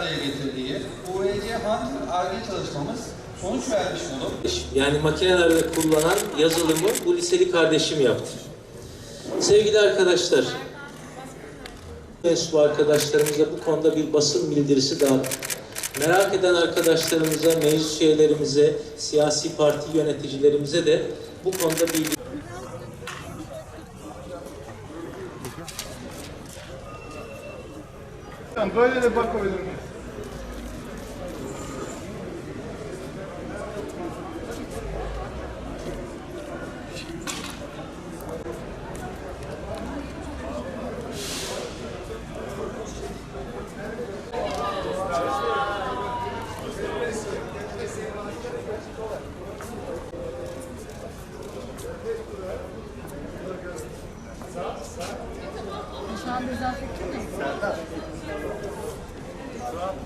araya getirdiği UVC Hunter ARGE çalışmamız sonuç vermiş olup Yani makinelerde kullanan yazılımı bu liseli kardeşim yaptı. Sevgili arkadaşlar, mensubu arkadaşlarımıza bu konuda bir basın bildirisi dağıttık. Merak eden arkadaşlarımıza, meclis üyelerimize, siyasi parti yöneticilerimize de bu konuda bilgi Tamam, Böyle de bakabilir miyim? Şu an dezenfekte mi?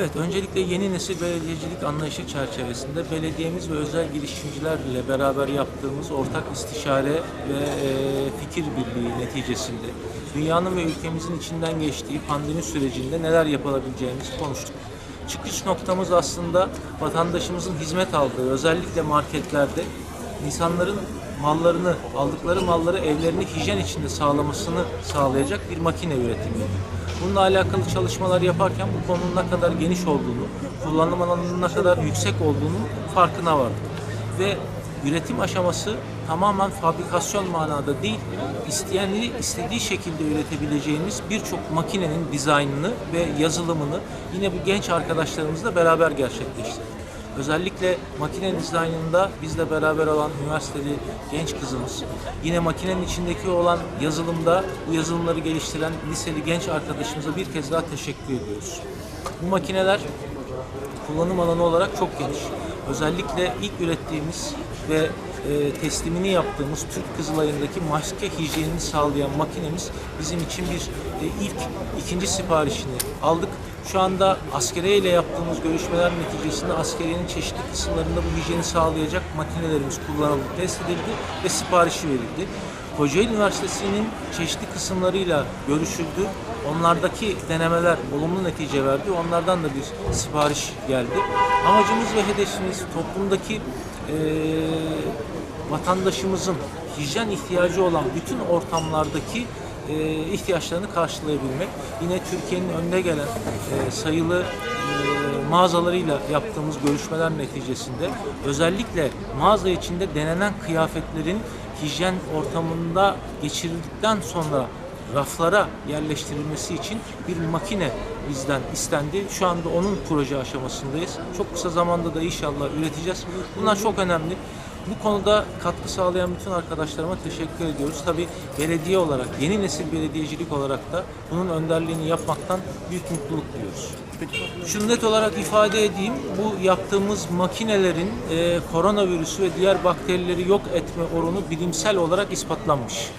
Evet, öncelikle yeni nesil belediyecilik anlayışı çerçevesinde belediyemiz ve özel girişimcilerle beraber yaptığımız ortak istişare ve e, fikir birliği neticesinde dünyanın ve ülkemizin içinden geçtiği pandemi sürecinde neler yapılabileceğimizi konuştuk. Çıkış noktamız aslında vatandaşımızın hizmet aldığı, özellikle marketlerde insanların mallarını, aldıkları malları evlerinde hijyen içinde sağlamasını sağlayacak bir makine üretimiydi. Bununla alakalı çalışmalar yaparken bu konunun ne kadar geniş olduğunu, kullanım alanının ne kadar yüksek olduğunu farkına vardık. Ve üretim aşaması tamamen fabrikasyon manada değil, isteyeni istediği şekilde üretebileceğimiz birçok makinenin dizaynını ve yazılımını yine bu genç arkadaşlarımızla beraber gerçekleştirdik. Özellikle makine dizaynında bizle beraber olan üniversiteli genç kızımız, yine makinenin içindeki olan yazılımda bu yazılımları geliştiren liseli genç arkadaşımıza bir kez daha teşekkür ediyoruz. Bu makineler kullanım alanı olarak çok geniş. Özellikle ilk ürettiğimiz ve e, teslimini yaptığımız Türk Kızılay'ındaki maske hijyenini sağlayan makinemiz bizim için bir e, ilk, ikinci siparişini aldık. Şu anda askeriye yaptığımız görüşmeler neticesinde askeriyenin çeşitli kısımlarında bu hijyeni sağlayacak makinelerimiz kullanıldı, test edildi ve siparişi verildi. Kocaeli Üniversitesi'nin çeşitli kısımlarıyla görüşüldü. Onlardaki denemeler olumlu netice verdi. Onlardan da bir sipariş geldi. Amacımız ve hedefimiz toplumdaki eee, vatandaşımızın hijyen ihtiyacı olan bütün ortamlardaki e, ihtiyaçlarını karşılayabilmek. Yine Türkiye'nin önde gelen e, sayılı e, mağazalarıyla yaptığımız görüşmeler neticesinde özellikle mağaza içinde denenen kıyafetlerin hijyen ortamında geçirildikten sonra raflara yerleştirilmesi için bir makine bizden istendi. Şu anda onun proje aşamasındayız. Çok kısa zamanda da inşallah üreteceğiz. Bunlar çok önemli. Bu konuda katkı sağlayan bütün arkadaşlarıma teşekkür ediyoruz. Tabii belediye olarak, yeni nesil belediyecilik olarak da bunun önderliğini yapmaktan büyük mutluluk duyuyoruz. Şunu net olarak ifade edeyim, bu yaptığımız makinelerin e, koronavirüsü ve diğer bakterileri yok etme oranı bilimsel olarak ispatlanmış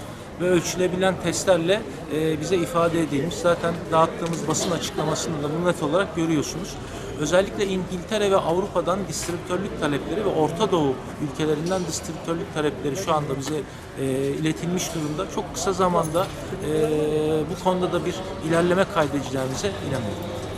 ve ölçülebilen testlerle e, bize ifade edilmiş. Zaten dağıttığımız basın açıklamasında da bunu net olarak görüyorsunuz. Özellikle İngiltere ve Avrupa'dan distribütörlük talepleri ve Orta Doğu ülkelerinden distribütörlük talepleri şu anda bize e, iletilmiş durumda. Çok kısa zamanda e, bu konuda da bir ilerleme kaydedeceğimize inanıyorum.